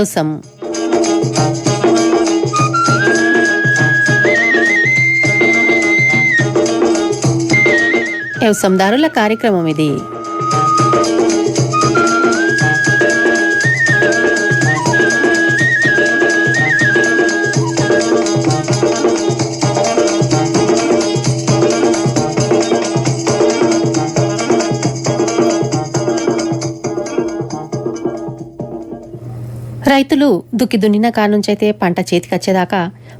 ఇల్లు వ్యవసందారుల కార్యక్రమం ఇది. రైతులు దుక్కి దున్నిన కానుంచైతే పంట చేతికొచ్చేదాకా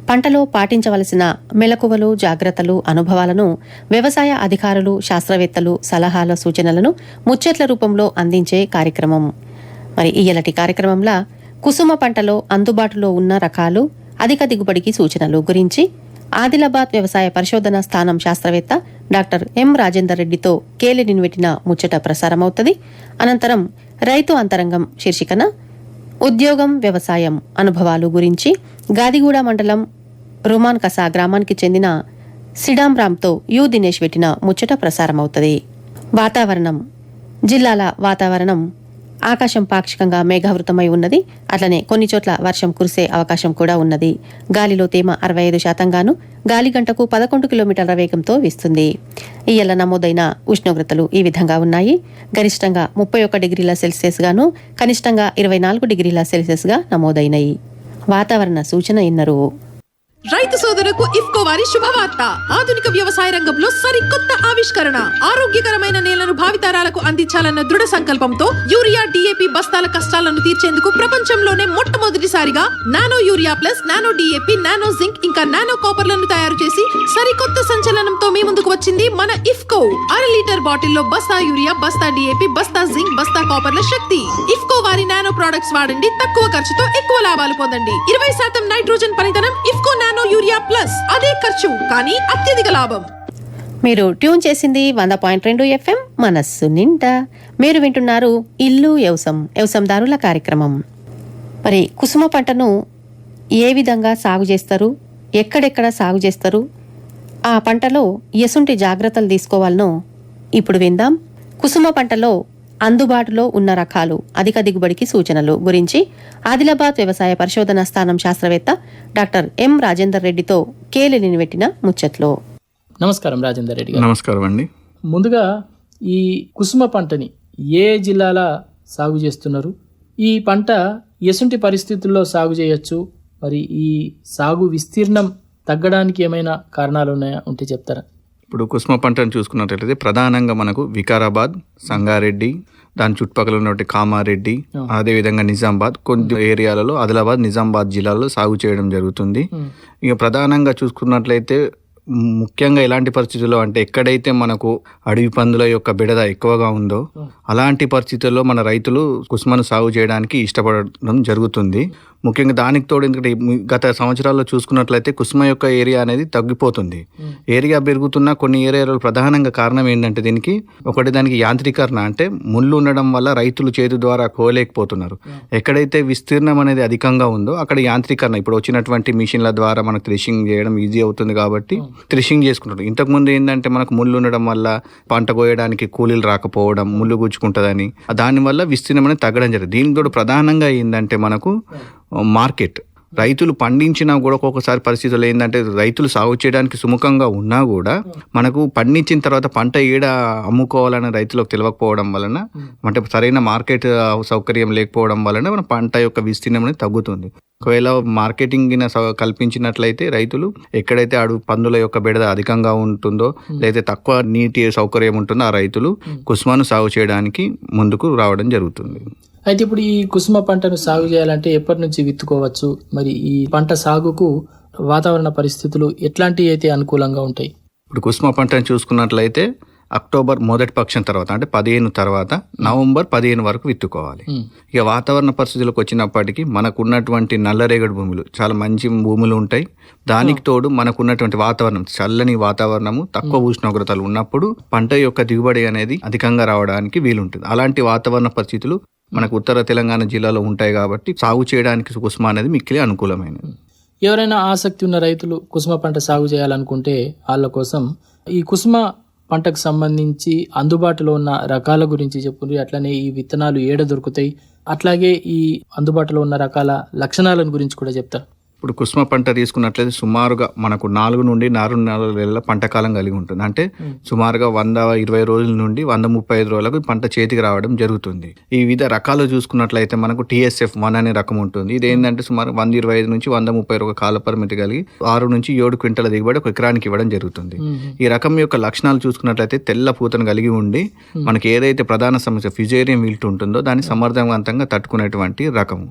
పంటలో పాటించవలసిన మెలకువలు జాగ్రత్తలు అనుభవాలను వ్యవసాయ అధికారులు శాస్త్రవేత్తలు సలహాల సూచనలను ముచ్చట్ల రూపంలో అందించే కార్యక్రమం. మరి ఇయ్యలటి కార్యక్రమంలో కుసుమ పంటలో అందుబాటులో ఉన్న రకాలు అధిక దిగుబడికి సూచనలు గురించి ఆదిలాబాద్ వ్యవసాయ పరిశోధన స్థానం శాస్త్రవేత్త డాక్టర్ ఎం రాజేందర్ రెడ్డితో కేలినిన్వెట్టిన ముచ్చట ప్రసారమవుతుంది. అనంతరం రైతు అంతరంగం శీర్షికన ఉద్యోగం వ్యవసాయం అనుభవాలు గురించి గాదిగూడ మండలం రుమాన్ కసా గ్రామానికి చెందిన సిడాంరామ్తో యు. దినేష్ పెట్టిన ముచ్చట ప్రసారమవుతుంది. వాతావరణం. జిల్లాల వాతావరణం. ఆకాశం పాక్షికంగా మేఘావృతమై ఉన్నది. అట్లనే కొన్ని చోట్ల వర్షం కురిసే అవకాశం కూడా ఉన్నది. గాలిలో తేమ అరవై ఐదు శాతంగాను గాలి గంటకు పదకొండు కిలోమీటర్ల వేగంతో వీస్తుంది. ఇయ్యల నమోదైన ఉష్ణోగ్రతలు ఈ విధంగా ఉన్నాయి. గరిష్టంగా ముప్పై ఒక్క డిగ్రీల సెల్సియస్ గాను కనిష్టంగా ఇరవై నాలుగు డిగ్రీల సెల్సియస్గా నమోదైనాయి. వాతావరణ సూచన ఇన్నరు రైతు సోదరులకు ఇఫ్కో వారి శుభవార్త. ఆధునిక వ్యవసాయ రంగంలో సరికొత్త ఆవిష్కరణ. ఆరోగ్యకరమైన నేలను భావితరాలకు అందించాలన్న దృఢ సంకల్పంతో యూరియా డిఏపి బస్తాల కష్టాలను తీర్చేందుకు ప్రపంచంలోనే మొట్టమొదటిసారిగా nano urea plus nano DAP nano zinc ఇంకా నానో కాపర్లను తయారు చేసి సరికొత్త సంచలనంతో మీ ముందుకు వచ్చింది మన ఇఫ్కో. అర లీటర్ బాటిల్లో బస్తా యూరియా బస్తా డిఏపి బస్తా జింక్ బస్తా కాపర్ల శక్తి. ఇఫ్కో వారి నానో ప్రొడక్ట్స్ వాడండి తక్కువ ఖర్చుతో ఎక్కువ లాభాలు పొందండి. ఇరవై శాతం నైట్రోజన్ పనితనం ఇఫ్కో నానో యూరియా ప్లస్ అదే ఖర్చు కానీ అత్యధిక లాభం. మీరు ట్యూన్ చేసింది వంద పాయింట్ రెండు ఎఫ్ఎం మనస్సు నిండా. మీరు వింటున్నారు ఇల్లు వ్యవసం వ్యవసందారుల కార్యక్రమం. మరి కుసుమ పంటను ఏ విధంగా సాగు చేస్తారు? ఎక్కడెక్కడ సాగు చేస్తారు? ఆ పంటలో ఎసుంటి జాగ్రత్తలు తీసుకోవాలనో ఇప్పుడు విందాం. కుసుమ పంటలో అందుబాటులో ఉన్న రకాలు అధిక దిగుబడికి సూచనలు గురించి ఆదిలాబాద్ వ్యవసాయ పరిశోధన స్థానం శాస్త్రవేత్త డాక్టర్ ఎం రాజేందర్ రెడ్డితో కేలి నిలబెట్టిన ముచ్చట్లో. నమస్కారం రాజేందర్ రెడ్డి గారు. నమస్కారం అండి. ముందుగా ఈ కుసుమ పంటని ఏ జిల్లాల సాగు చేస్తున్నారు? ఈ పంట ఎసుంటి పరిస్థితుల్లో సాగు చేయొచ్చు. మరి ఈ సాగు విస్తీర్ణం తగ్గడానికి ఏమైనా కారణాలు ఉన్నాయా? ఉంటే చెప్తారా? ఇప్పుడు కుసుమ పంటను చూసుకున్నట్లయితే ప్రధానంగా మనకు వికారాబాద్ సంగారెడ్డి దాని చుట్టుపక్కల ఉన్నటువంటి కామారెడ్డి అదేవిధంగా నిజామాబాద్ కొన్ని ఏరియాలలో ఆదిలాబాద్ నిజామాబాద్ జిల్లాలో సాగు చేయడం జరుగుతుంది. ఇక ప్రధానంగా చూసుకున్నట్లయితే ముఖ్యంగా ఎలాంటి పరిస్థితుల్లో అంటే ఎక్కడైతే మనకు అడవి పందుల యొక్క బిడద ఎక్కువగా ఉందో అలాంటి పరిస్థితుల్లో మన రైతులు కుసుమను సాగు చేయడానికి ఇష్టపడడం జరుగుతుంది. ముఖ్యంగా దానికి తోడు ఎందుకంటే గత సంవత్సరాల్లో చూసుకున్నట్లయితే కుసుమ యొక్క ఏరియా అనేది తగ్గిపోతుంది. ఏరియా పెరుగుతున్న కొన్ని ఏరియాలో ప్రధానంగా కారణం ఏంటంటే దీనికి ఒకటి దానికి యాంత్రీకరణ అంటే ముళ్ళు ఉండడం వల్ల రైతులు చేతి ద్వారా కోలేకపోతున్నారు ఎక్కడైతే విస్తీర్ణం అనేది అధికంగా ఉందో అక్కడ యాంత్రీకరణ ఇప్పుడు వచ్చినటువంటి మిషన్ల ద్వారా మనకు థ్రెషింగ్ చేయడం ఈజీ అవుతుంది కాబట్టి థ్రెషింగ్ చేసుకుంటారు ఇంతకుముందు ఏంటంటే మనకు ముళ్ళు ఉండడం వల్ల పంట కోయడానికి కూలీలు రాకపోవడం ముళ్ళు గుచ్చుకుంటుందని. దానివల్ల విస్తీర్ణం అనేది తగ్గడం జరిగింది. దీనికి తోడు ప్రధానంగా ఏంటంటే మనకు మార్కెట్. రైతులు పండించినా కూడా ఒక్కొక్కసారి పరిస్థితులు ఏంటంటే రైతులు సాగు చేయడానికి సుముఖంగా ఉన్నా కూడా మనకు పండించిన తర్వాత పంట ఏడ అమ్ముకోవాలని రైతులకు తెలియకపోవడం వలన అంటే సరైన మార్కెట్ సౌకర్యం లేకపోవడం వలన మన పంట యొక్క విస్తీర్ణం అనేది తగ్గుతుంది. ఒకవేళ మార్కెటింగ్ సౌ- కల్పించినట్లయితే రైతులు ఎక్కడైతే అడుగు పందుల యొక్క బెడద అధికంగా ఉంటుందో లేదా తక్కువ నీటి సౌకర్యం ఉంటుందో ఆ రైతులు కుస్మాను సాగు చేయడానికి ముందుకు రావడం జరుగుతుంది. అయితే ఇప్పుడు ఈ కుసుమ పంటను సాగు చేయాలంటే ఎప్పటి నుంచి విత్తుకోవచ్చు? మరి ఈ పంట సాగుకు వాతావరణ పరిస్థితులు ఎట్లాంటివి అయితే అనుకూలంగా ఉంటాయి? ఇప్పుడు కుసుమ పంటను చూసుకున్నట్లయితే అక్టోబర్ మొదటి పక్షం తర్వాత అంటే పదిహేను తర్వాత నవంబర్ పదిహేను వరకు విత్తుకోవాలి. ఇక వాతావరణ పరిస్థితులకు వచ్చినప్పటికీ మనకు ఉన్నటువంటి నల్లరేగడి భూములు చాలా మంచి భూములు ఉంటాయి. దానికి తోడు మనకు ఉన్నటువంటి వాతావరణం చల్లని వాతావరణము తక్కువ ఉష్ణోగ్రతలు ఉన్నప్పుడు పంట యొక్క దిగుబడి అనేది అధికంగా రావడానికి వీలుంటుంది. అలాంటి వాతావరణ పరిస్థితులు మనకు ఉత్తర తెలంగాణ జిల్లాలో ఉంటాయి కాబట్టి సాగు చేయడానికి కుసుమ అనేది మిక్కిలి అనుకూలమైనది. ఎవరైనా ఆసక్తి ఉన్న రైతులు కుసుమ పంట సాగు చేయాలనుకుంటే వాళ్ళ కోసం ఈ కుసుమ పంటకు సంబంధించి అందుబాటులో ఉన్న రకాల గురించి చెప్పుండ్రి అట్లనే ఈ విత్తనాలు ఏడ దొరుకుతాయి? అట్లాగే ఈ అందుబాటులో ఉన్న రకాల లక్షణాలను గురించి కూడా చెప్తారు ఇప్పుడు కుసుమ పంట తీసుకున్నట్లయితే సుమారుగా మనకు నాలుగు నుండి నాలుగు నాలుగు నెలల పంట కాలం కలిగి ఉంటుంది. అంటే సుమారుగా వంద ఇరవై రోజుల నుండి వంద ముప్పై ఐదు రోజులకు పంట చేతికి రావడం జరుగుతుంది. ఈ వివిధ రకాలు చూసుకున్నట్లయితే మనకు టిఎస్ఎఫ్ వన్ అనే రకం ఉంటుంది. ఇది ఏంటంటే సుమారు వంద ఇరవై ఐదు నుంచి వంద ముప్పై ఒక కాల పరిమితి కలిగి ఆరు నుంచి ఏడు క్వింటల దిగుబడి ఒక ఎకరానికి ఇవ్వడం జరుగుతుంది. ఈ రకం యొక్క లక్షణాలు చూసుకున్నట్లయితే తెల్ల పూతను కలిగి ఉండి మనకి ఏదైతే ప్రధాన సమస్య ఫిజేరియం విల్ట్ ఉంటుందో దాన్ని సమర్థవంతంగా తట్టుకునేటువంటి రకము.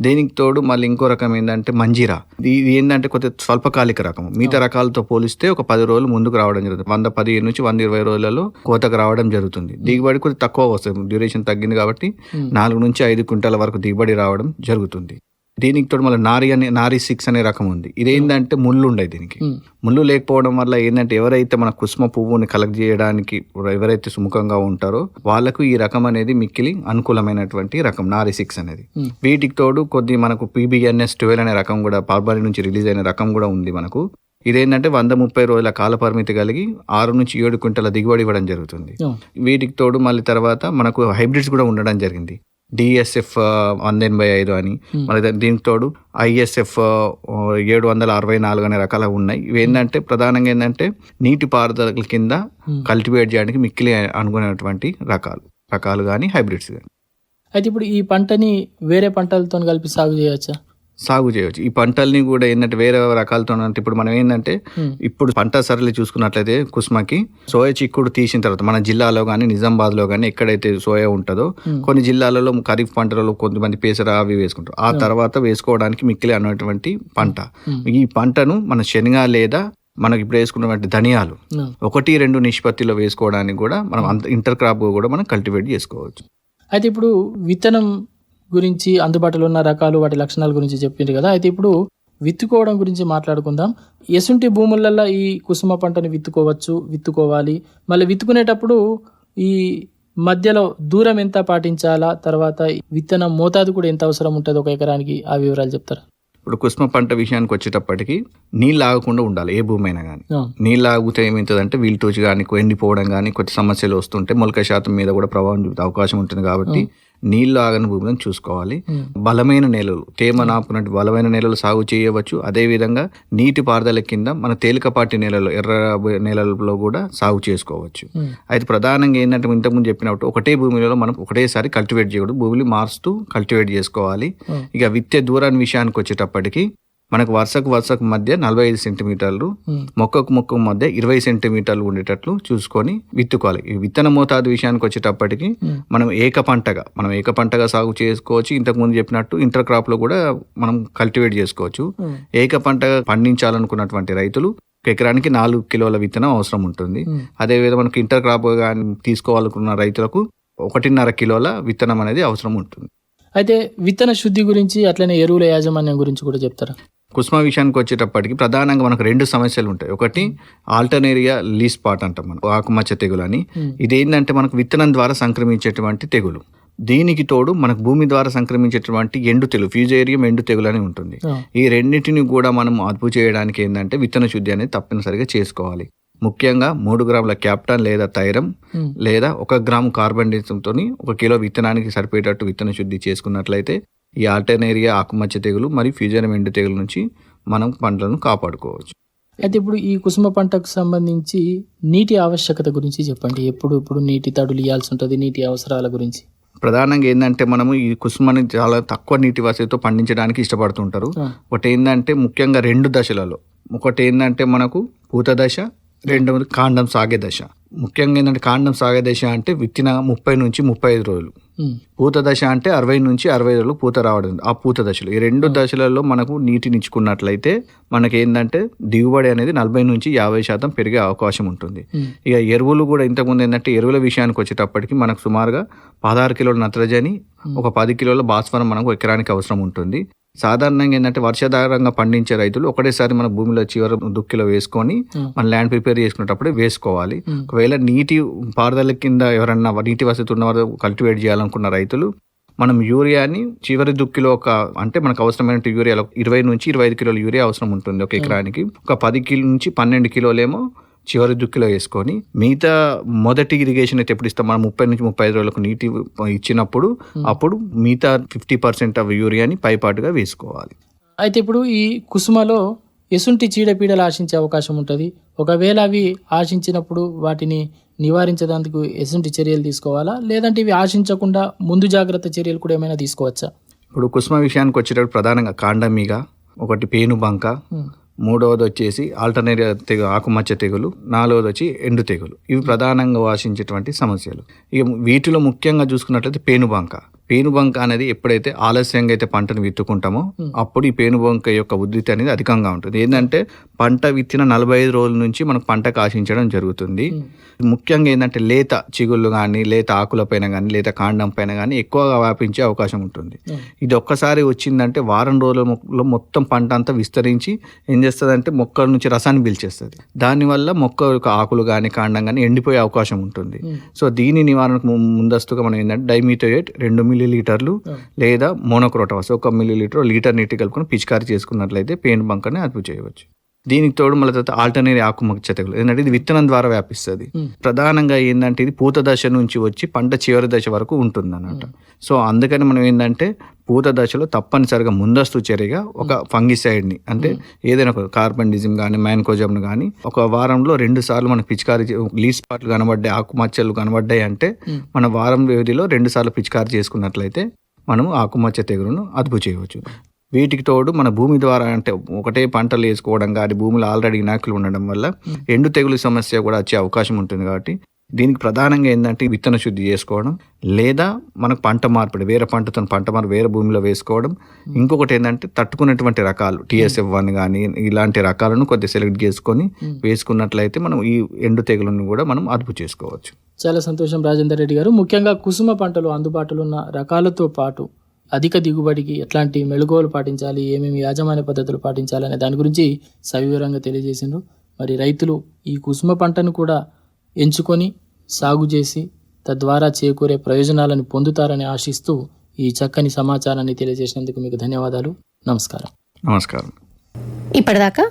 దీనికి తోడు మళ్ళీ ఇంకో రకం ఏంటంటే మంజీరా. ఇది ఏంటంటే కొద్దిగా స్వల్పకాలిక రకం. మిగతా రకాలతో పోలిస్తే ఒక పది రోజులు ముందుకు రావడం జరుగుతుంది. వంద పదిహేను నుంచి వంద ఇరవై రోజులలో కోతకు రావడం జరుగుతుంది. దిగుబడి కొద్దిగా తక్కువ వస్తుంది. డ్యూరేషన్ తగ్గింది కాబట్టి నాలుగు నుంచి ఐదు క్వింటాల వరకు దిగుబడి రావడం జరుగుతుంది. దీనికి తోడు మళ్ళీ నారి అనే నారి సిక్స్ అనే రకం ఉంది. ఇదేంటంటే ముళ్ళు ఉండయి దీనికి. ఉమ్. ముళ్ళు లేకపోవడం వల్ల ఏంటంటే ఎవరైతే మన కుసుమ పువ్వుని కలెక్ట్ చేయడానికి ఎవరైతే సుముఖంగా ఉంటారో వాళ్ళకు ఈ రకం అనేది మిక్కిలి అనుకూలమైనటువంటి రకం నారి సిక్స్ అనేది. Hmm. వీటికి తోడు కొద్ది మనకు పీబీఎన్ఎస్ ట్వెల్వ్ అనే రకం కూడా పార్బారి నుంచి రిలీజ్ అయిన రకం కూడా ఉంది మనకు. ఇదేంటంటే వంద ముప్పై రోజుల కాల పరిమితి కలిగి ఆరు నుంచి ఏడు క్వింటల దిగుబడి ఇవ్వడం జరుగుతుంది. వీటికి తోడు మళ్ళీ తర్వాత మనకు హైబ్రిడ్స్ కూడా ఉండడం జరిగింది. డిఎస్ఎఫ్ వంద ఎనభై ఐదు అని. మళ్ళీ దా- దీనికి తోడు ఐఎస్ఎఫ్ ఏడు వందల అరవై నాలుగు అనే రకాలు ఉన్నాయి. ఇవి ఏంటంటే ప్రధానంగా ఏంటంటే నీటి పారుదల కింద కల్టివేట్ చేయడానికి మిక్కిలి అనుకునేటువంటి రకాలు రకాలు కానీ హైబ్రిడ్స్ కానీ అయితే ఇప్పుడు ఈ పంటని వేరే పంటలతో కలిపి సాగు చేయవచ్చా? సాగు చేయవచ్చు ఈ పంటల్ని కూడా ఏంటంటే వేరే రకాలతో అంటే ఇప్పుడు మనం ఏంటంటే. ఇప్పుడు పంట సరళి చూసుకున్నట్లయితే కుస్మకి సోయా చిక్కుడు తీసిన తర్వాత మన జిల్లాలో కానీ నిజామాబాద్లో కానీ ఎక్కడైతే సోయా ఉంటుందో కొన్ని జిల్లాలలో ఖరీఫ్ పంటలలో కొంతమంది పేసర అవి వేసుకుంటారు. ఆ తర్వాత వేసుకోవడానికి మిక్కిలి అన్నటువంటి పంట. ఈ పంటను మన శనగ లేదా మనకి ఇప్పుడు వేసుకున్నటువంటి ధనియాలు. ఒకటి రెండు నిష్పత్తిలో వేసుకోవడానికి కూడా మనం అంత ఇంటర్ క్రాప్ కూడా మనం కల్టివేట్ చేసుకోవచ్చు. అయితే ఇప్పుడు విత్తనం గురించి అందుబాటులో ఉన్న రకాలు వాటి లక్షణాల గురించి చెప్పింది కదా. అయితే ఇప్పుడు విత్తుకోవడం గురించి మాట్లాడుకుందాం. ఎసుంటి భూములల్లో ఈ కుసుమ పంటని విత్తుకోవచ్చు విత్తుకోవాలి. మళ్ళీ విత్తుకునేటప్పుడు ఈ మధ్యలో దూరం ఎంత పాటించాలా తర్వాత విత్తనం మోతాదు కూడా ఎంత అవసరం ఉంటుంది ఒక ఎకరానికి? ఆ వివరాలు చెప్తారా? ఇప్పుడు కుస్మ పంట విషయానికి వచ్చేటప్పటికి నీళ్ళు ఆగకుండా ఉండాలి ఏ భూమి అయినా కానీ నీళ్ళు ఆగితే ఏమవుతుందంటే వీల్టూచి కానీ ఎండిపోవడం కానీ కొద్ది సమస్యలు వస్తుంటే మొలక శాతం మీద కూడా ప్రభావం చూపే అవకాశం ఉంటుంది కాబట్టి నీళ్ళు ఆగని భూములను చూసుకోవాలి. బలమైన నేలలు తేమ నాపునట్టు బలమైన నేలలు సాగు చేయవచ్చు అదే విధంగా నీటి పారుదల కింద మన తేలికపాటి నేలలు ఎర్ర నేలల్లో కూడా సాగు చేసుకోవచ్చు. అయితే ప్రధానంగా ఏంటంటే ఇంతకుముందు చెప్పినట్టు ఒకటే భూమిలో మనం ఒకటేసారి కల్టివేట్ చేయకూడదు భూమిని మారుస్తూ కల్టివేట్ చేసుకోవాలి. ఇక విత్తే దూరాన్ని విషయానికి వచ్చేటప్పటికి మనకు వరుసకు వరుసకు మధ్య నలభై ఐదు సెంటీమీటర్లు. మొక్కకు మొక్కకు మధ్య ఇరవై సెంటీమీటర్లు ఉండేటట్లు చూసుకొని విత్తుకోవాలి ఈ విత్తన మోతాదు విషయానికి వచ్చేటప్పటికి. మనం ఏక పంటగా మనం ఏక పంటగా సాగు చేసుకోవచ్చు ఇంతకు ముందు చెప్పినట్టు ఇంటర్ క్రాప్లో కూడా మనం కల్టివేట్ చేసుకోవచ్చు. ఏక పంటగా పండించాలనుకున్నటువంటి రైతులు ఎకరానికి నాలుగు కిలోల విత్తనం అవసరం ఉంటుంది. అదేవిధంగా మనకు ఇంటర్ క్రాప్ కానీ తీసుకోవాలనుకున్న రైతులకు ఒకటిన్నర కిలోల విత్తనం అనేది అవసరం ఉంటుంది అయితే విత్తన శుద్ధి గురించి అట్లనే ఎరువుల యాజమాన్యం గురించి కూడా చెప్తారా కుస్మ విషయానికి వచ్చేటప్పటికి ప్రధానంగా మనకు రెండు సమస్యలు ఉంటాయి. ఒకటి ఆల్టర్నేరియా లీస్ పాట్ అంటాం మనం ఆకుమచ్చ తెగులు అని. ఇదేంటంటే మనకు విత్తనం ద్వారా సంక్రమించేటువంటి తెగులు. దీనికి తోడు మనకు భూమి ద్వారా సంక్రమించేటువంటి ఎండు తెగులు ఫ్యూజేరియం ఎండు తెగులు అని ఉంటుంది ఈ రెండింటిని కూడా మనం అదుపు చేయడానికి ఏంటంటే విత్తన శుద్ధి అనేది తప్పనిసరిగా చేసుకోవాలి. ముఖ్యంగా మూడు గ్రాముల క్యాప్టాన్ లేదా తైరం. లేదా ఒక గ్రాము కార్బన్ డైఆక్సైడ్తో ఒక కిలో విత్తనానికి సరిపోయేటట్టు విత్తన శుద్ధి చేసుకున్నట్లయితే ఈ ఆల్టర్నేరియా ఆకుమచ్చ తెగులు మరియు ఫ్యూజరం ఎండు తెగులు నుంచి మనం పంటలను కాపాడుకోవచ్చు. అయితే ఇప్పుడు ఈ కుసుమ పంటకు సంబంధించి నీటి ఆవశ్యకత గురించి చెప్పండి. ఎప్పుడు ఇప్పుడు నీటి తడులు ఇవ్వాల్సి ఉంటుంది నీటి అవసరాల గురించి. ప్రధానంగా ఏంటంటే మనము ఈ కుసుమని చాలా తక్కువ నీటి వసతితో పండించడానికి ఇష్టపడుతుంటారు. ఒకటి ఏంటంటే ముఖ్యంగా రెండు దశలలో. ఒకటి ఏంటంటే మనకు పూత దశ రెండవది కాండం సాగే దశ. ముఖ్యంగా ఏంటంటే కాండం సాగే దశ అంటే విత్తిన ముప్పై నుంచి ముప్పై ఐదు రోజులు. పూత దశ అంటే అరవై నుంచి అరవై రోజులు పూత రావడం ఆ పూత దశలు. ఈ రెండు దశలలో మనకు నీటిని ఇచ్చుకున్నట్లయితే మనకి ఏంటంటే దిగుబడి అనేది నలభై నుంచి యాభై శాతం పెరిగే అవకాశం ఉంటుంది. ఉమ్, ఇక ఎరువులు కూడా ఇంతకుముందు ఏంటంటే ఎరువుల విషయానికి వచ్చేటప్పటికి మనకు సుమారుగా పదహారు కిలోల నత్రజని ఒక పది కిలోల భాస్వరం మనకు ఎకరానికి అవసరం ఉంటుంది. సాధారణంగా ఏంటంటే వర్షాధారంగా పండించే రైతులు ఒకటేసారి మన భూమిలో చివరి దుక్కిలో వేసుకొని ఉమ్, మన ల్యాండ్ ప్రిపేర్ చేసుకునేటప్పుడే వేసుకోవాలి. ఉమ్, ఒకవేళ నీటి పారుదల కింద ఎవరన్నా నీటి వసతి ఉన్నవారు కల్టివేట్ చేయాలనుకున్న రైతులు మనం యూరియాని చివరి దుక్కిలో ఒక అంటే మనకు అవసరమైన యూరియాలో ఇరవై నుంచి ఇరవై ఐదు కిలోల యూరియా అవసరం ఉంటుంది ఒక ఎకరానికి. ఒక పది కిలో నుంచి పన్నెండు కిలోలేమో చివరి దుక్కిలో వేసుకొని మిగతా మొదటి ఇరిగేషన్ అయితే ఎప్పుడు ఇస్తాం? మనం ముప్పై నుంచి ముప్పై ఐదు రోజులకు నీటి ఇచ్చినప్పుడు అప్పుడు మిగతా ఫిఫ్టీ పర్సెంట్ ఆఫ్ యూరియాని పైపాటుగా వేసుకోవాలి. అయితే ఇప్పుడు ఈ కుసుమలో ఎసుంటి చీడపీడలు ఆశించే అవకాశం ఉంటుంది. ఒకవేళ అవి ఆశించినప్పుడు వాటిని నివారించడానికి ఎసుంటి చర్యలు తీసుకోవాలా? లేదంటే ఇవి ఆశించకుండా ముందు జాగ్రత్త చర్యలు కూడా ఏమైనా తీసుకోవచ్చా? ఇప్పుడు కుసుమ విషయానికి వచ్చేటప్పుడు ప్రధానంగా కాండమీగ ఒకటి పేను బంక ఉమ్, మూడవది వచ్చేసి ఆల్టర్నేరియా తెగు ఆకుమచ్చ తెగులు నాలుగవది వచ్చి ఎండు తెగులు. ఇవి ప్రధానంగా వాసించేటువంటి సమస్యలు. ఇక వీటిలో ముఖ్యంగా చూసుకున్నట్లయితే పేనుబంక. పేనుబంక అనేది ఎప్పుడైతే ఆలస్యంగా అయితే పంటను విత్తుకుంటామో అప్పుడు ఈ పేనుబంక యొక్క ఉద్ధృతి అనేది అధికంగా ఉంటుంది. ఏంటంటే పంట విత్తిన నలభై ఐదు రోజుల నుంచి మనకు పంటకు ఆశించడం జరుగుతుంది. ముఖ్యంగా ఏంటంటే లేత చిగుళ్ళు కానీ లేత ఆకుల పైన కానీ లేత కాండం పైన కానీ ఎక్కువగా వ్యాపించే అవకాశం ఉంటుంది. ఇది ఒక్కసారి వచ్చిందంటే వారం రోజులలో మొత్తం పంట అంతా విస్తరించి ఏం చేస్తుంది మొక్కల నుంచి రసాన్ని పీల్చేస్తుంది. దానివల్ల మొక్క యొక్క ఆకులు కానీ కాండం కానీ ఎండిపోయే అవకాశం ఉంటుంది. సో దీని నివారణకు ముందస్తుగా మనం ఏంటంటే డైమిథోయేట్ రెండు మిల్లీ లీటర్లు ఉమ్. లేదా మోనోక్రోటోస్ ఒక మిల్లీ లీటర్ లీటర్ నీటి కలుపుకొని పిచికారి చేసుకున్నట్లయితే పెయిన్ బంకని అదుపు చేయవచ్చు దీనికి తోడు మళ్ళీ తర్వాత ఆల్టర్నేట్ ఆకుమచ్చ తెగులు ఏంటంటే ఇది విత్తనం ద్వారా వ్యాపిస్తుంది. ప్రధానంగా ఏంటంటే ఇది పూత దశ నుంచి వచ్చి పంట చివరి దశ వరకు ఉంటుంది అన్నమాట సో అందుకని మనం ఏంటంటే పూత దశలో తప్పనిసరిగా ముందస్తు చర్యగా ఒక ఫంగిసైడ్ని అంటే ఏదైనా ఒక కార్బన్ డిజిమ్ కానీ మ్యాన్కోజమ్ను కానీ ఒక వారంలో రెండు సార్లు మన పిచికారి లీస్ పాట్లు కనబడ్డాయి ఆకుమచ్చలు కనబడ్డాయి అంటే. మన వారం వ్యవధిలో రెండు సార్లు పిచికారి చేసుకున్నట్లయితే మనము ఆకుమచ్చ తెగులును అదుపు చేయవచ్చు. వీటికి తోడు మన భూమి ద్వారా అంటే ఒకటే పంటలు వేసుకోవడం కానీ భూమిలో ఆల్రెడీ ఇనాకులు ఉండడం వల్ల ఎండు తెగులు సమస్య కూడా వచ్చే అవకాశం ఉంటుంది కాబట్టి దీనికి ప్రధానంగా ఏంటంటే విత్తన శుద్ధి చేసుకోవడం లేదా మనకు పంట మార్పిడి వేరే పంటతో పంట మార్పు వేరే భూమిలో వేసుకోవడం. ఇంకొకటి ఏంటంటే తట్టుకున్నటువంటి రకాలు టీఎస్ఎఫ్ వన్ కానీ ఇలాంటి రకాలను కొద్దిగా సెలెక్ట్ చేసుకొని వేసుకున్నట్లయితే మనం ఈ ఎండు తెగులను కూడా మనం అదుపు చేసుకోవచ్చు. చాలా సంతోషం రాజేందర్ రెడ్డి గారు. ముఖ్యంగా కుసుమ పంటలు అందుబాటులో ఉన్న రకాలతో పాటు అధిక దిగుబడికి ఎట్లాంటి మెళుగోలు పాటించాలి? ఏమేమి యాజమాన్య పద్ధతులు పాటించాలి అనే దాని గురించి సవివరంగా తెలియజేసిండ్రు. మరి రైతులు ఈ కుసుమ పంటను కూడా ఎంచుకొని సాగు చేసి తద్వారా చేకూరే ప్రయోజనాలను పొందుతారని ఆశిస్తూ ఈ చక్కని సమాచారాన్ని తెలియజేసినందుకు మీకు ధన్యవాదాలు. నమస్కారం. నమస్కారం. ఇప్పటిదాకా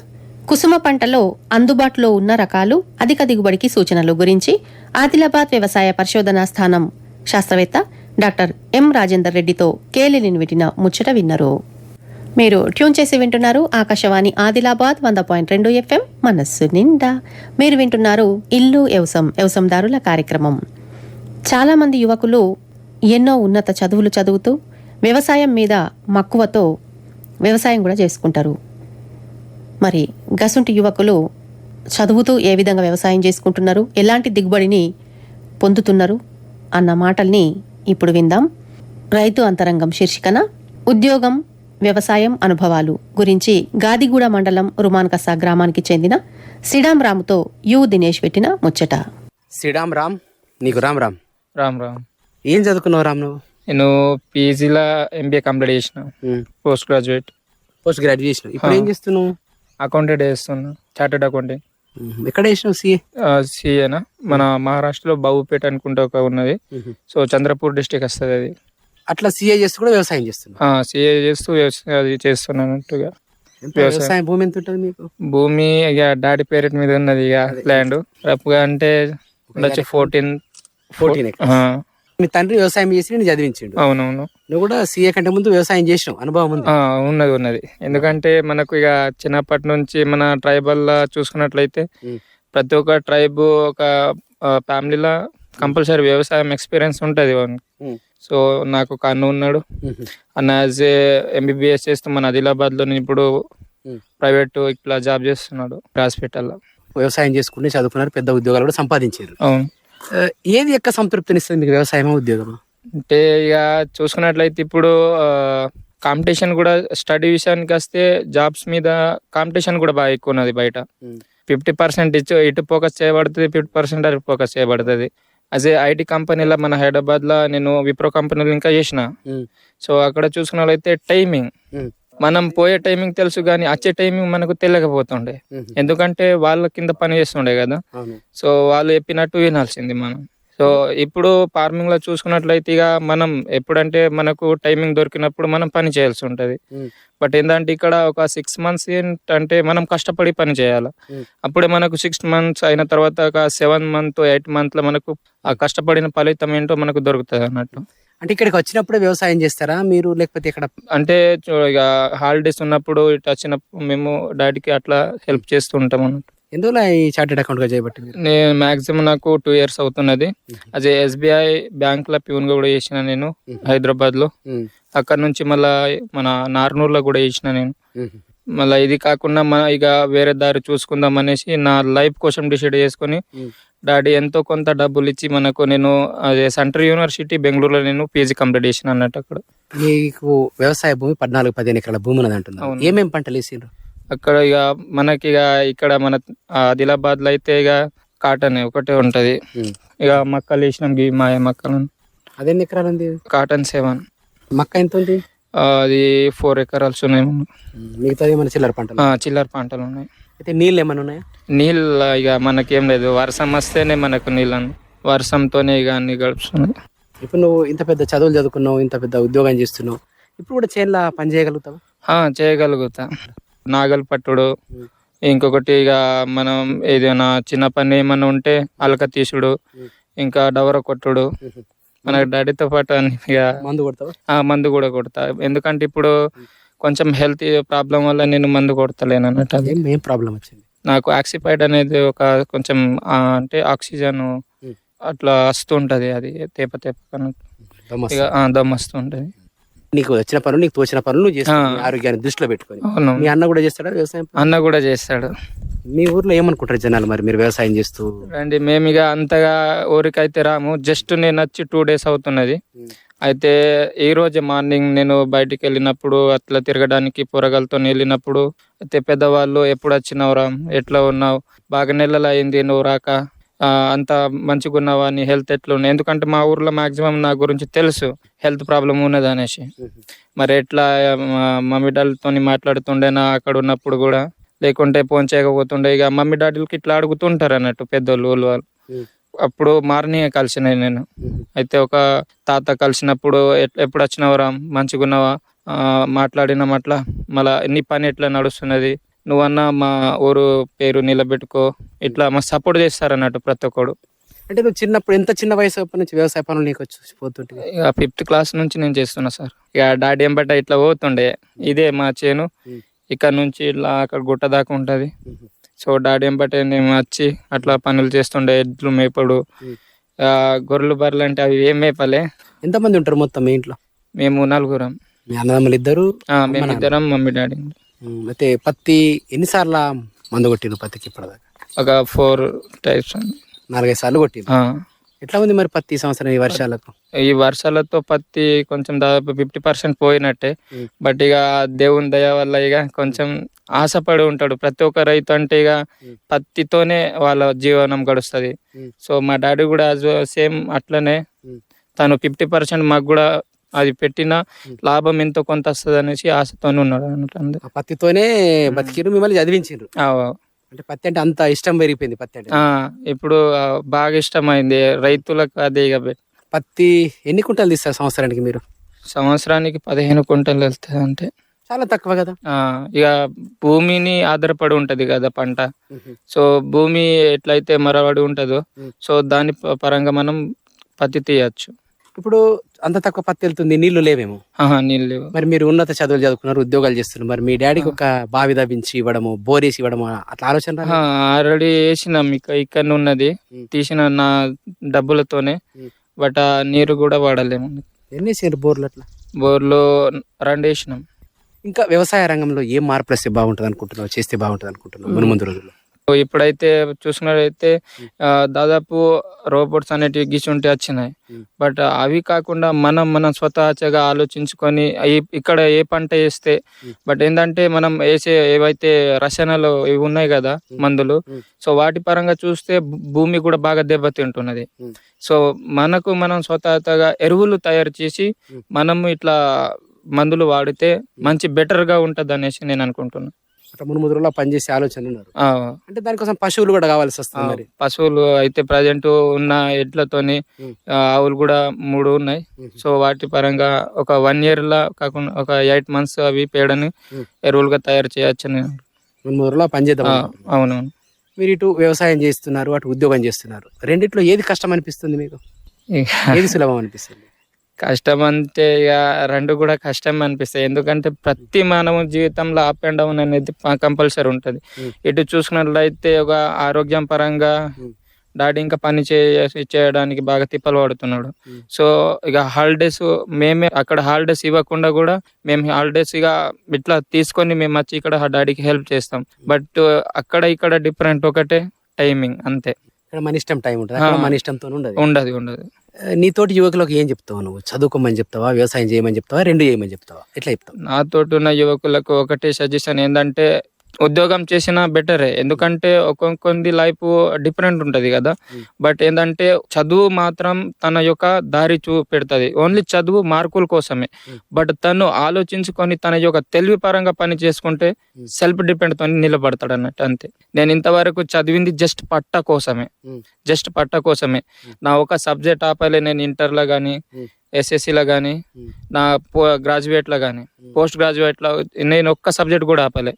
కుసుమ పంటలో అందుబాటులో ఉన్న రకాలు అధిక దిగుబడికి సూచనలు గురించి ఆదిలాబాద్ వ్యవసాయ పరిశోధనా స్థానం శాస్త్రవేత్త డాక్టర్ ఎం రాజేందర్ రెడ్డితో కేలిలిని విటిన ముచ్చట విన్నారు. మీరు ట్యూన్ చేసి వింటున్నారు ఆకాశవాణి ఆదిలాబాద్ వంద పాయింట్ రెండు ఎఫ్ఎం మనస్సు నిండా. మీరు వింటున్నారు ఇల్లు వ్యవసం వ్యవసందారుల కార్యక్రమం. చాలామంది యువకులు ఎన్నో ఉన్నత చదువులు చదువుతూ వ్యవసాయం మీద మక్కువతో వ్యవసాయం కూడా చేసుకుంటారు. మరి గసుంటి యువకులు చదువుతూ ఏ విధంగా వ్యవసాయం చేసుకుంటున్నారు? ఎలాంటి దిగుబడిని పొందుతున్నారు? అన్న మాటల్ని ఇప్పుడు విందాం. రైతు అంతరంగం శీర్షికన ఉద్యోగం వ్యవసాయం అనుభవాలు గురించి గాదిగూడ మండలం రుమాన్కసా గ్రామానికి చెందిన శ్రీరామ్ రాముతో యు దినేష్ పెట్టిన ముచ్చట. శ్రీరామ్ రామ్ నీకు రామ్ రామ్. రామ్ రామ్. ఏం చదువుకున్నావు రామ్ నువ్వు? నేను పీజీలో ఎంబీఏ కంప్లీట్ చేసిన. Post graduate. Post graduation. ఇప్పుడు ఏం చేస్తున్నావు? అకౌంటెంట్ చేస్తున్నా. చార్టెడ్ అకౌంటింగ్ ఉమ్, ఎక్కడ చేసినావు సిఏ? సిఏనా? మన మహారాష్ట్రలో బాబుపేట అనుకుంటే ఒక ఉన్నది. సో చంద్రపూర్ డిస్టిక్ వస్తుంది అది. అట్లా సిఏ చేస్తూ కూడా వ్యవసాయం చేస్తున్నావు? సిఏ చేస్తూ వ్యవసాయం అది ఎంత వ్యవసాయం. భూమి ఎంత ఉంటుంది మీకు? భూమి ఇక డాడీ పేరెట్ మీద ఉన్నది ఇక ల్యాండ్. రఫ్గా అంటే ఉండొచ్చు ఫోర్టీన్ 14 acres. మీ తండ్రి వ్యవసాయం చేసి నేను చదివించిండు. అవునవును. నువ్వు కూడా సీఏ కంటే ముందు వ్యవసాయం చేసినావు అనుభవం ఉంది. ఆ, ఉన్నది ఉన్నది. ఎందుకంటే మనకు ఇక చిన్నప్పటి నుంచి మన ట్రైబల్ చూసుకున్నట్లయితే ఉమ్. ప్రతి ఒక్క ట్రైబ్ ఒక ఫ్యామిలీలో కంపల్సరీ వ్యవసాయం ఎక్స్పీరియన్స్ ఉంటుంది ఉమ్. సో నాకు ఒక అన్న ఉన్నాడు. ఉహు. అన్న యాజ్ ఏ ఎంబీబీఎస్ చేస్తూ మన ఆదిలాబాద్లో నేను ఇప్పుడు ఉమ్. ప్రైవేట్ ఇట్లా జాబ్ చేస్తున్నాడు హాస్పిటల్లో. వ్యవసాయం చేసుకుని చదువుకున్నారు పెద్ద ఉద్యోగాలు కూడా సంపాదించారు. అవును. ఏది ఎక్కువ సంతృప్తినిస్తుంది మీకు వ్యవసాయమా ఉద్యోగమా అంటే ఇక చూసుకున్నట్లయితే ఇప్పుడు కాంపిటీషన్ కూడా స్టడీ విషయానికి వస్తే జాబ్స్ మీద కాంపిటీషన్ కూడా బాగా ఎక్కువ ఉన్నది బయట. ఫిఫ్టీ పర్సెంట్ ఇచ్చు ఇటు ఫోకస్ చేయబడుతుంది ఫిఫ్టీ పర్సెంట్ అటు ఫోకస్ చేయబడుతుంది అదే ఐటీ కంపెనీలో మన హైదరాబాద్లో నేను విప్రో కంపెనీలో ఇంకా చేసిన. సో అక్కడ చూసుకున్నట్లయితే టైమింగ్. మనం పోయే టైమింగ్ తెలుసు కానీ వచ్చే టైమింగ్ మనకు తెలియకపోతుండే. ఎందుకంటే వాళ్ళ కింద పని చేస్తుండే కదా. సో వాళ్ళు చెప్పినట్టు వినాల్సింది మనం. సో ఇప్పుడు ఫార్మింగ్లో చూసుకున్నట్లయితే ఇక మనం ఎప్పుడంటే మనకు టైమింగ్ దొరికినప్పుడు మనం పని చేయాల్సి ఉంటది. బట్ ఏంటంటే ఇక్కడ ఒక సిక్స్ మంత్స్ ఏంటంటే మనం కష్టపడి పని చేయాలి. అప్పుడే మనకు సిక్స్ మంత్స్ అయిన తర్వాత ఒక సెవెన్ మంత్ ఎయిట్ మంత్లో మనకు ఆ కష్టపడిన ఫలితం ఏంటో మనకు దొరుకుతుంది అన్నట్టు అంటే ఇక్కడికి వచ్చినప్పుడే వ్యవసాయం చేస్తారా? మీరు లేకపోతే ఇక్కడ అంటే ఇక హాలిడేస్ ఉన్నప్పుడు ఇటు వచ్చినప్పుడు మేము డాడీకి అట్లా హెల్ప్ చేస్తూ ఉంటాం అన్నట్టు ఎందువల్ల ఈ చార్టెడ్ అకౌంట్గా చేయబట్టి మీరు? నేను మాక్సిమం నాకు టూ ఇయర్స్ అవుతున్నది. అదే ఎస్బీఐ బ్యాంక్లో ప్యూన్గా కూడా చేసిన నేను హైదరాబాద్లో. అక్కడ నుంచి మళ్ళా మన నార్నూర్లో కూడా చేసిన నేను. మళ్ళీ ఇది కాకుండా మన ఇక వేరే దారి చూసుకుందాం అనేసి నా లైఫ్ కోసం డిసైడ్ చేసుకొని. డాడీ ఎంతో కొంత డబ్బులు ఇచ్చి మనకు నేను అదే సెంట్రల్ యూనివర్సిటీ బెంగళూరులో నేను పీజీ కంప్లీట్ చేసిన అన్నట్టు అక్కడ. మీకు వ్యవసాయ భూమి పద్నాలుగు పదిహేను ఎకరాల భూమి ఉన్నది అంటున్నారు అవును. ఏమేం పంటలు వేసిండ్రు? అక్కడ ఇక మనకి ఇక ఇక్కడ మన ఆదిలాబాద్లో అయితే ఇక కాటన్ ఒకటే ఉంటది. ఇక మక్కలు వేసినాం గి మాయ మక్కలు అదెన్ని ఎకరాలు ఉంది? కాటన్ సెవెన్ మక్క ఎంత ఉంది? అది ఫోర్ ఎకరాల్స్ ఉన్నాయి ఉమ్. మిగతాది ఏమైనా చిల్లర పంటలు? చిల్లర పంటలు ఉన్నాయి. అయితే నీళ్ళు ఏమైనా ఉన్నాయా? నీళ్ళు ఇక మనకేం లేదు. వర్షం వస్తేనే మనకు నీళ్ళని. వర్షంతోనే ఇక అన్ని గడుపుతున్నాయి. ఇప్పుడు నువ్వు ఇంత పెద్ద చదువులు చదువుకున్నావు ఇంత పెద్ద ఉద్యోగం చేస్తున్నావు. ఇప్పుడు కూడా చేనుల పని చేయగలుగుతావా? చేయగలుగుతా. నాగలి పట్టుడు ఇంకొకటి ఇక మనం ఏదైనా చిన్న పని ఏమన్నా ఉంటే అలక తీసుడు ఇంకా డవర కొట్టుడు మన డాడీతో పాటు ఇక మందు కొడతావా? ఆ, మందు కూడా కొడతా. ఎందుకంటే ఇప్పుడు కొంచెం హెల్త్ ప్రాబ్లం వల్ల నేను మందు కొడతలేను అన్నట్టు అది. ఏం ప్రాబ్లం వచ్చింది? నాకు ఆక్సిపైడ్ అనేది ఒక కొంచెం అంటే ఆక్సిజన్ అట్లా వస్తుంటది అది తేప తేప. ఇక దమ్ వస్తుంటది నీకు వచ్చిన పనులు నీకు తోచిన పనులు ఆరోగ్యాన్ని దృష్టిలో పెట్టుకొని. మీ అన్న కూడా చేస్తాడా వ్యవసాయం? అన్న కూడా చేస్తాడు. మీ ఊర్లో ఏమనుకుంటారు జనాలు మరి? మీరు వ్యవసాయం చేస్తూ? రండి మేము ఇక అంతగా ఊరికైతే రాము. జస్ట్ నేను వచ్చి టూ డేస్ అవుతున్నది. అయితే ఈ రోజు మార్నింగ్ నేను బయటికి వెళ్ళినప్పుడు అట్లా తిరగడానికి పొరగలతో వెళ్ళినప్పుడు అయితే పెద్దవాళ్ళు ఎప్పుడు వచ్చినావురా ఎట్లా ఉన్నావు? బాగా నెలలు అయింది నువ్వు రాక. అంత మంచిగా ఉన్నావా నీ హెల్త్ ఎట్లా ఉన్నాయి ఎందుకంటే మా ఊర్లో మాక్సిమం నా గురించి తెలుసు. హెల్త్ ప్రాబ్లం ఉన్నది అనేసి మరి ఎట్లా మమ్మీ డాడీలతో మాట్లాడుతుండేనా అక్కడ ఉన్నప్పుడు కూడా? లేకుంటే ఫోన్ చేయకపోతుండే. ఇక మమ్మీ డాడీలకి ఇట్లా అడుగుతుంటారు అన్నట్టు పెద్దోళ్ళు వాళ్ళు. అప్పుడు మార్నింగ్ కలిసినాయి నేను. అయితే ఒక తాత కలిసినప్పుడు ఎప్పుడు వచ్చినావురా మంచిగా ఉన్నావా? ఆ, మాట్లాడినాం అట్లా మళ్ళా నీ పని ఎట్లా నడుస్తున్నది? నువ్వన్నా మా ఊరు పేరు నిలబెట్టుకో. ఇట్లా మా సపోర్ట్ చేస్తారు అన్నట్టు ప్రతి ఒక్కడు. అంటే నువ్వు చిన్నప్పుడు ఎంత చిన్న వయసు నుంచి వ్యవసాయ పనులు నీకు వచ్చి పోతుంటే ఇక ఫిఫ్త్ క్లాస్ నుంచి నేను చేస్తున్నా సార్. ఇక డాడీ ఎంబట ఇట్లా పోతుండే. ఇదే మా చేను. ఇక్కడ నుంచి ఇట్లా అక్కడ గుట్ట దాకా ఉంటది. సో డాడీ ఎంబటే నేను వచ్చి అట్లా పనులు చేస్తుండే ఎడ్లు మేపడు. గొర్రెలు బర్రెలు అంటే అవి ఏం మేపలే. ఎంతమంది ఉంటారు మొత్తం మీ ఇంట్లో? మేము నలుగురం. మీ అన్నదమ్ములు ఇద్దరు ఆ, మేమిద్దరం మమ్మీ డాడీ. అయితే పత్తి ఎన్నిసార్లు మందు కొట్టిండ్రు పత్తికి ఇప్పటిదాకా? ఒక ఫోర్ టైప్స్. నాలుగైదు సార్లు కొట్టిండ్రు. ఎట్లా ఉంది మరి పత్తి సంవత్సరం ఈ వర్షాలకు? ఈ వర్షాలతో పత్తి కొంచెం దాదాపు ఫిఫ్టీ పర్సెంట్ పోయినట్టే. బట్ ఇక దేవుని దయ వల్ల ఇక కొంచెం ఆశపడి ఉంటాడు. ప్రతి ఒక్క రైతు అంటే ఇక పత్తితోనే వాళ్ళ జీవనం గడుస్తుంది. సో మా డాడీ కూడా సేమ్ అట్లనే. తను ఫిఫ్టీ పర్సెంట్ మాకు కూడా అది పెట్టిన లాభం ఎంతో కొంత వస్తుంది అనేసి ఆశతోనే ఉన్నాడు అన్నట్టు ఆ పత్తితోనే బతికిరు మిమ్మల్ని చదివించారు అంటే పత్తి అంటే అంత ఇష్టం పెరిగిపోయింది పత్తి అంటే. ఆ, ఇప్పుడు ఆ, బాగా ఇష్టమైంది. రైతులకు అదే ఇక బె- పత్తి ఎన్ని కుంటలు తీస్తారు సంవత్సరానికి మీరు? సంవత్సరానికి పదిహేను కుంటలు వెళ్తుంది అంటే చాలా తక్కువ కదా? ఇక భూమిని ఆధారపడి ఉంటది కదా పంట. సో భూమి ఎట్లయితే మరవడి ఉంటుందో. సో దాని ప- పరంగా మనం పత్తి తీయచ్చు. ఇప్పుడు అంత తక్కువ పత్తి వెళ్తుంది నీళ్ళు లేవేమో? నీళ్ళు లేవు. మరి మీరు ఉన్నత చదువులు చదువుకున్నారు ఉద్యోగాలు చేస్తున్నారు మరి మీ డాడీకి ఒక బావి దవ్వించి ఇవ్వడము బోరేసి ఇవ్వడము అట్లా ఆలోచన? ఆల్రెడీ వేసినాం ఇక ఇక్కడ ఉన్నది. తీసిన నా డబ్బులతోనే. బట్ నీరు కూడా వాడలేము. ఎన్ని వేసారు బోర్లు అట్లా? బోర్లో రెండు వేసినాం. ఇంకా వ్యవసాయ రంగంలో ఏం మార్పులు వస్తే బాగుంటుంది అనుకుంటున్నావు చేస్తే బాగుంటుంది అనుకుంటున్నావు మును ముందు రోజుల్లో? ఇప్పుడైతే చూసుకున్నట్టయితే ఆ, దాదాపు రోబోట్స్ అనేటివి గిసుంటే వచ్చినాయి. బట్ అవి కాకుండా మనం మనం స్వతహాగా ఆలోచించుకొని ఇక్కడ ఏ పంట వేస్తే. బట్ ఏంటంటే మనం వేసే ఏవైతే రసాయనాలు ఇవి ఉన్నాయి కదా. మందులు. సో వాటి పరంగా చూస్తే భూమి కూడా బాగా దెబ్బతింటున్నది. సో మనకు మనం స్వతహాగా ఎరువులు తయారు చేసి ఉమ్. మనం ఇట్లా మందులు వాడితే మంచి బెటర్గా ఉంటది అనేసి నేను అనుకుంటున్నాను అట్లా మును ముందు రోజుల్లో పనిచేసే ఆలోచన ఉన్నారు అంటే దానికోసం పశువులు కూడా కావాల్సి వస్తుంది మరి. పశువులు అయితే ప్రజెంట్ ఉన్న ఎడ్లతోని ఆవులు కూడా మూడు ఉన్నాయి. సో వాటి పరంగా ఒక వన్ ఇయర్ లా కాకుండా ఒక ఎయిట్ మంత్స్ అవి పేడని. ఎరువులుగా తయారు చేయొచ్చు అని మును ముందు రోజుల్లో పనిచేద్దాం. అవునవును. మీరు ఇటు వ్యవసాయం చేస్తున్నారు అటు ఉద్యోగం చేస్తున్నారు. రెండిట్లో ఏది కష్టం అనిపిస్తుంది మీకు? ఏది సులభం అనిపిస్తుంది? కష్టం అంటే ఇక రెండు కూడా కష్టం అనిపిస్తాయి ఎందుకంటే ప్రతి మానవ జీవితంలో అప్ అండ్ డౌన్ అనేది కంపల్సరీ ఉంటుంది. ఇటు చూసుకున్నట్లయితే ఒక ఆరోగ్యం పరంగా. డాడీ ఇంకా పని చేయడానికి బాగా తిప్పలు పడుతున్నాడు. సో ఇక హాలిడేస్ మేమే అక్కడ హాలిడేస్ ఇవ్వకుండా కూడా మేము హాలిడేస్ ఇక ఇట్లా తీసుకొని మేము వచ్చి ఇక్కడ డాడీకి హెల్ప్ చేస్తాం బట్ అక్కడ ఇక్కడ డిఫరెంట్ ఒకటే టైమింగ్ అంతే ఇక్కడ మన ఇష్టం టైం ఉంటుంది. అక్కడ. మన ఇష్టంతో ఉండదు. ఉండదు ఉండదు. నీతోటి యువకులకు ఏం చెప్తావు నువ్వు? చదువుకోమని చెప్తావా? వ్యవసాయం చేయమని చెప్తావా? రెండు చేయమని చెప్తావా? ఎట్లా చెప్తావు? నాతోటి ఉన్న యువకులకు ఒకటే సజెషన్ ఏంటంటే ఉద్యోగం చేసినా బెటరే ఎందుకంటే ఒక్కొక్కది లైఫ్ డిఫరెంట్ ఉంటది కదా. బట్ ఏంటంటే చదువు మాత్రం తన యొక్క దారి చూ పెడుతుంది ఓన్లీ చదువు మార్కుల కోసమే. బట్ తను ఆలోచించుకొని తన యొక్క తెలివి పరంగా పని చేసుకుంటే. సెల్ఫ్ డిపెండ్తో నిలబడతాడు అన్నట్టు అంతే నేను ఇంతవరకు చదివింది జస్ట్ పట్ట కోసమే. జస్ట్ పట్ట కోసమే నా ఒక సబ్జెక్ట్ ఆపాలి నేను ఇంటర్లో కానీ. ఎస్ఎస్సిలో కానీ. నా గ్రాడ్యుయేట్లో కానీ. పోస్ట్ గ్రాడ్యుయేట్లో నేను ఒక్క సబ్జెక్ట్ కూడా ఆపలే.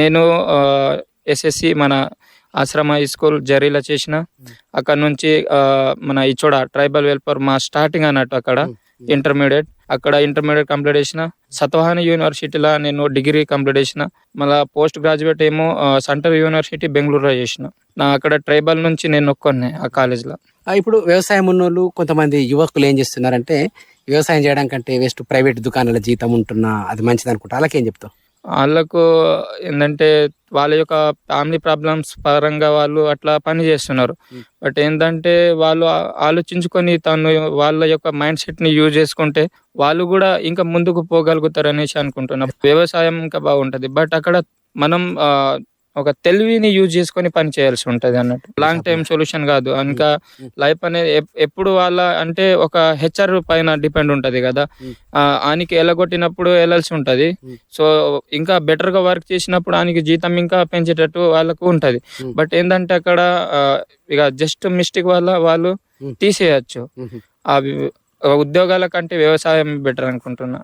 నేను ఎస్ఎస్సి మన ఆశ్రమ హై స్కూల్ జరీలో చేసిన. అక్కడ నుంచి మన ఇచ్చోడ ట్రైబల్ వెల్ఫేర్ మా స్టార్టింగ్ అన్నట్టు అక్కడ. ఇంటర్మీడియట్ అక్కడ ఇంటర్మీడియట్ కంప్లీట్ చేసిన. సత్వహాని యూనివర్సిటీలో నేను డిగ్రీ కంప్లీట్ చేసిన. మళ్ళీ పోస్ట్ గ్రాడ్యుయేట్ ఏమో సెంట్రల్ యూనివర్సిటీ బెంగళూరులో చేసిన. నా అక్కడ ట్రైబల్ నుంచి నేను ఒక్కొన్నే ఆ కాలేజ్లో ఇప్పుడు వ్యవసాయం ఉన్నోళ్ళు కొంతమంది యువకులు ఏం చేస్తున్నారంటే వ్యవసాయం చేయడం కంటే వేస్ట్ ప్రైవేట్ దుకాణాల జీతం ఉంటున్నా అది మంచిది అనుకుంటా. అలాకేం చెప్తావు? వాళ్ళకు ఏంటంటే వాళ్ళ యొక్క ఫ్యామిలీ ప్రాబ్లమ్స్ పరంగా వాళ్ళు అట్లా పని చేస్తున్నారు. బట్ ఏంటంటే వాళ్ళు ఆలోచించుకొని తను వాళ్ళ యొక్క మైండ్ సెట్ని యూజ్ చేసుకుంటే వాళ్ళు కూడా ఇంకా ముందుకు పోగలుగుతారు అనేసి అనుకుంటున్నా. వ్యవసాయం ఇంకా బాగుంటది. బట్ అక్కడ మనం ఒక తెలివిని యూజ్ చేసుకొని పని చేయాల్సి ఉంటది అన్నట్టు లాంగ్ టైం సొల్యూషన్ కాదు ఇంకా లైఫ్ అనేది ఎప్- ఎప్పుడు వాళ్ళ అంటే ఒక హెచ్ఆర్ పైన డిపెండ్ ఉంటది కదా Hmm. ఆ, ఆనికి ఎలగొట్టినప్పుడు వెళ్ళాల్సి ఉంటది Hmm. సో ఇంకా బెటర్గా వర్క్ చేసినప్పుడు ఆనికి జీతం ఇంకా పెంచేటట్టు వాళ్ళకు ఉంటది Hmm. బట్ ఏంటంటే అక్కడ ఇక జస్ట్ మిస్టేక్ వల్ల వాళ్ళు Hmm. తీసేయచ్చు వి- ఆ ఉద్యోగాల కంటే వ్యవసాయం బెటర్ అనుకుంటున్నా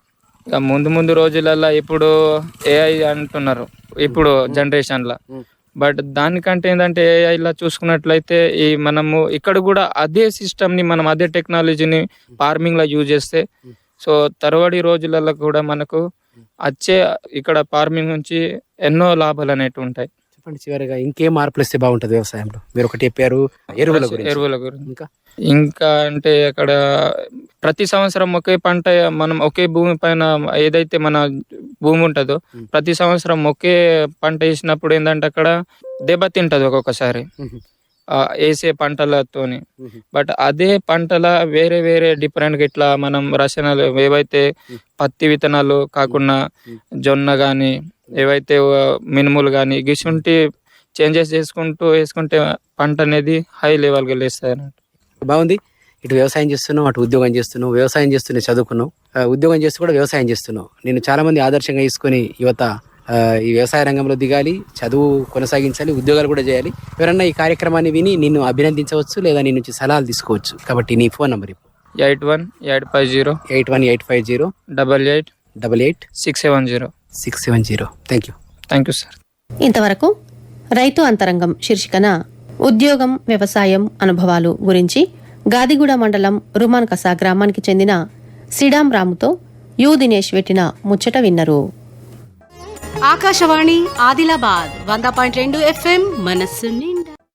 ఇక ముందు ముందు రోజులలో ఇప్పుడు ఏఐ అంటున్నారు. ఇప్పుడు జనరేషన్లో Hmm. బట్ దానికంటే ఏంటంటే AI లా చూసుకున్నట్లయితే ఈ మనము ఇక్కడ కూడా అదే సిస్టమ్ని మనం అదే టెక్నాలజీని ఫార్మింగ్లో యూజ్ చేస్తే సో తర్వాడి రోజులలో కూడా మనకు వచ్చే ఇక్కడ ఫార్మింగ్ నుంచి ఎన్నో లాభాలు అనేవి ఉంటాయి. చెప్పండి చివరిగా ఇంకేం మార్పులు వస్తే బాగుంటది వ్యవసాయంలో మీరు ఒకటి చెప్పారు ఎరువుల గురించి ఎరువుల గురించి ఇంకా ఇంకా అంటే అక్కడ ప్రతి సంవత్సరం ఒకే పంట మనం ఒకే భూమి పైన ఏదైతే మన భూమి ఉంటుందో. ప్రతి సంవత్సరం ఒకే పంట వేసినప్పుడు ఏంటంటే అక్కడ దెబ్బతింటది ఒక్కొక్కసారి వేసే పంటలతోని. బట్ అదే పంటల వేరే వేరే డిఫరెంట్ ఇట్లా మనం రచనలు ఏవైతే. పత్తి విత్తనాలు కాకుండా. జొన్న గాని ఏవైతే మినుములు గాని గిసుంటి చేంజెస్ చేసుకుంటూ వేసుకుంటే పంట అనేది హై లెవెల్గా లేస్తాయి అన్నట్టు బాగుంది. ఇటు వ్యవసాయం చేస్తున్నావు అటు ఉద్యోగం చేస్తున్నావు వ్యవసాయం చేస్తూనే చదువుకున్నావు. ఉద్యోగం చేస్తూ కూడా వ్యవసాయం చేస్తున్నావు. నేను చాలా మంది ఆదర్శంగా తీసుకొని యువత ఈ వ్యవసాయ రంగంలో దిగాలి చదువు కొనసాగించాలి ఉద్యోగాలు కూడా చేయాలి. ఎవరన్నా ఈ కార్యక్రమాన్ని విని నిన్ను అభినందించవచ్చు లేదా నీ నుంచి సలహాలు తీసుకోవచ్చు. కాబట్టి నీ phone number eight one eight five zero eight one eight five zero double eight double eight six seven zero. Six seven zero. Thank you thank you sir. ఇంతవరకు రైతు అంతరంగం శీర్షికన ఉద్యోగం వ్యవసాయం అనుభవాలు గురించి గాదిగూడ మండలం రుమాన్ కసా గ్రామానికి చెందిన సిడాం రాముతో యు దినేష్ పెట్టిన ముచ్చట విన్నరు. ఆకాశవాణి ఆదిలాబాద్ వంద పాయింట్ రెండు ఎఫ్ఎం మనస్సు నిండా.